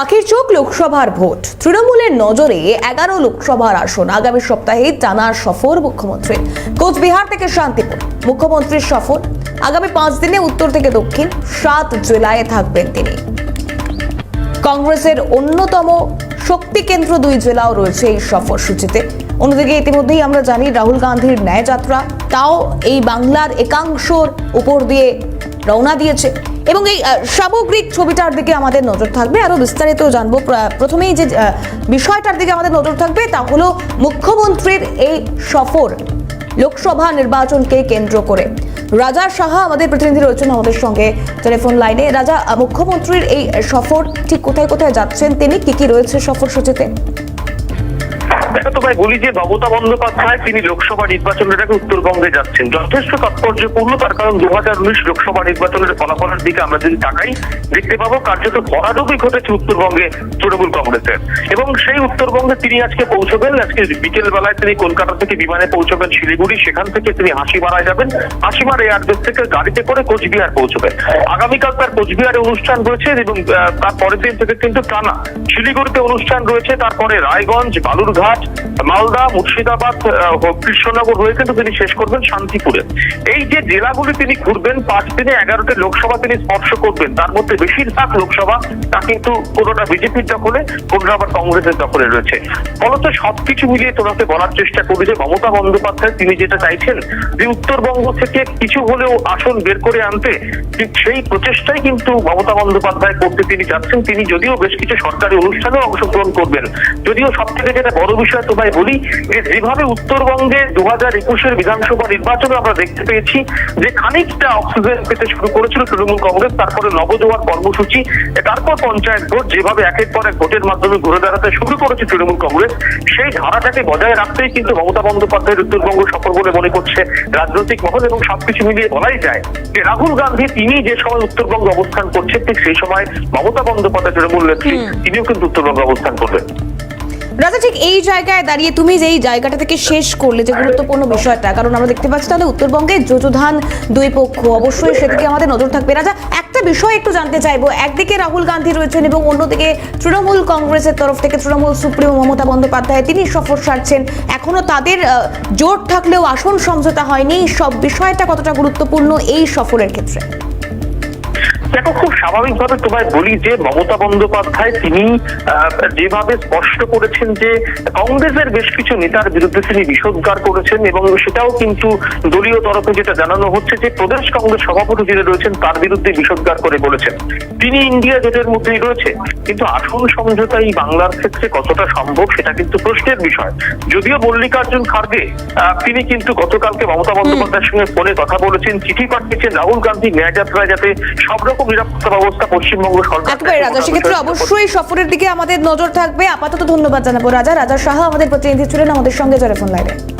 পাখির চোখ লোকসভার ভোট। তৃণমূলের নজরে এগারো লোকসভার আসন। আগামী সপ্তাহে টানার সফর মুখ্যমন্ত্রী। কোচবিহার থেকে শান্তিপুর, মুখ্যমন্ত্রীর সফর। আগামী পাঁচ দিনে উত্তর থেকে দক্ষিণ, সাত জেলায় থাকবেন তিনি। কংগ্রেসের অন্যতম শক্তি কেন্দ্র দুই জেলাও রয়েছে এই সফরসূচিতে অন্যদিকে ইতিমধ্যেই আমরা জানি, রাহুল গান্ধীর ন্যায় যাত্রা, তাও এই বাংলার একাংশর উপর দিয়ে রওনা দিয়েছে। এবং এই সামগ্রিক ছবিটার দিকে আমাদের নজর থাকবে। আরও বিস্তারিত জানব। প্রথমেই যে বিষয়টার দিকে আমাদের নজর থাকবে, তা হলো মুখ্যমন্ত্রীর এই সফর লোকসভা নির্বাচনকে কেন্দ্র করে। রাজা সাহা আমাদের প্রতিনিধি রয়েছেন আমাদের সঙ্গে টেলিফোন লাইনে। রাজা মুখ্যমন্ত্রীর এই সফর ঠিক কোথায় কোথায় যাচ্ছেন? তিনি কি কি রয়েছে সফর সূচিতে? দেখা তো ভাই বলি যে মমতা বন্দ্যোপাধ্যায় তিনি লোকসভা নির্বাচনের আগে উত্তরবঙ্গে যাচ্ছেন। যথেষ্ট তাৎপর্যপূর্ণ, তার কারণ দু হাজার উনিশ লোকসভা নির্বাচনের ফলাফলের দিকে আমরা যদি তাকাই, দেখতে পাবো কার্যত ভরাডুবি ঘটেছে উত্তরবঙ্গে তৃণমূল কংগ্রেসের। এবং সেই উত্তরবঙ্গে তিনি আজকে পৌঁছবেন, আজকে বিকেল বেলায় তিনি কলকাতা থেকে বিমানে পৌঁছবেন শিলিগুড়ি, সেখান থেকে তিনি হাসিমারায় যাবেন। হাসিমার এয়ারবেস থেকে গাড়িতে করে কোচবিহার পৌঁছবেন। আগামীকাল তার কোচবিহারে অনুষ্ঠান রয়েছে এবং তার পরের দিন থেকে কিন্তু টানা শিলিগুড়িতে অনুষ্ঠান রয়েছে। তারপরে রায়গঞ্জ, বালুরঘাট মালদা, মুর্শিদাবাদ কৃষ্ণনগর হয়ে কিন্তু তিনি শেষ করবেন শান্তিপুরে। এই যে জেলাগুলি তিনি ঘুরবেন, পাঁচ দিনে এগারোটি লোকসভা তিনি স্পর্শ করবেন, তার মধ্যে বেশিরভাগ লোকসভা তা কিন্তু কোনোটা বিজেপির দখলে কোনোটা আবার কংগ্রেসের দখলে রয়েছে। ফলত সবকিছু মিলিয়ে তোমাকে বলার চেষ্টা করি যে মমতা বন্দ্যোপাধ্যায়, তিনি যেটা চাইছেন যে উত্তরবঙ্গ থেকে কিছু হলেও আসন বের করে আনতে সেই প্রচেষ্টাই কিন্তু মমতা বন্দ্যোপাধ্যায় করতে তিনি যাচ্ছেন। তিনি যদিও বেশ কিছু সরকারি অনুষ্ঠানেও অংশগ্রহণ করবেন, যদিও সব থেকে যেটা বড় তোমায় বলি যে যেভাবে উত্তরবঙ্গে দু হাজার একুশের বিধানসভা নির্বাচনে আমরা দেখতে পেয়েছি যে খানিকটা অক্সিজেন পেতে শুরু করেছিল তৃণমূল কংগ্রেস তারপরে নবজোয়ার কর্মসূচি তারপর পঞ্চায়েত ভোট যেভাবে একের পর এক ভোটের মাধ্যমে ঘুরে দাঁড়াতে শুরু করেছে তৃণমূল কংগ্রেস সেই ধারাটাকে বজায় রাখতেই কিন্তু মমতা বন্দ্যোপাধ্যায়ের উত্তরবঙ্গ সফর বলে মনে করছে রাজনৈতিক মহল এবং সবকিছু মিলিয়ে বলাই যায় যে রাহুল গান্ধী তিনি যে সময় উত্তরবঙ্গে অবস্থান করছেন ঠিক সেই সময় মমতা বন্দ্যোপাধ্যায় তৃণমূল নেত্রী তিনিও কিন্তু উত্তরবঙ্গে অবস্থান করবেন রাজা, ঠিক এই জায়গায় দাঁড়িয়ে তুমি যে এই জায়গাটা থেকে শেষ করলে যে গুরুত্বপূর্ণ বিষয়টা, কারণ আমরা দেখতে পাচ্ছি তাহলে উত্তরবঙ্গে যুযুধান দুই পক্ষ, অবশ্যই সেদিকে আমাদের নজর থাকবে। রাজা, একটা বিষয় একটু জানতে চাইব। একদিকে রাহুল গান্ধী রয়েছেন এবং অন্যদিকে তৃণমূল কংগ্রেসের তরফ থেকে তৃণমূল সুপ্রিমো মমতা বন্দ্যোপাধ্যায়, তিনি সফর সারছেন। এখনও তাদের জোট থাকলেও আসন সমঝোতা হয়নি। সব বিষয়টা কতটা গুরুত্বপূর্ণ এই সফরের ক্ষেত্রে? দেখো খুব স্বাভাবিকভাবে তোমায় বলি যে মমতা বন্দ্যোপাধ্যায় তিনি যেভাবে স্পষ্ট করেছেন যে কংগ্রেসের বেশ কিছু নেতার বিরুদ্ধে তিনি বিষোদ্গার করেছেন এবং সেটাও কিন্তু দলীয় তরফে যেটা জানানো হচ্ছে যে প্রদেশ কংগ্রেস সভাপতি যিনি রয়েছেন তার বিরুদ্ধে বিষোদ্গার করে বলেছেন। তিনি ইন্ডিয়া জোটের মধ্যেই রয়েছে। কিন্তু আসন সমঝোতা এই বাংলার ক্ষেত্রে কতটা সম্ভব সেটা কিন্তু প্রশ্নের বিষয়। যদিও মল্লিকার্জুন খার্গে আহ, তিনি কিন্তু গতকালকে মমতা বন্দ্যোপাধ্যায়ের সঙ্গে ফোনে কথা বলেছেন চিঠি পাঠিয়েছেন রাহুল গান্ধী ন্যায় যাত্রায় যাতে সব রকম নিরাপত্তা ব্যবস্থা পশ্চিমবঙ্গ সরকার একেবারে রাজা সেক্ষেত্রে অবশ্যই সফরের দিকে আমাদের নজর থাকবে। আপাতত ধন্যবাদ জানাব রাজা। রাজা সাহা আমাদের প্রতিনিধি ছিলেন আমাদের সঙ্গে ফোন লাইনে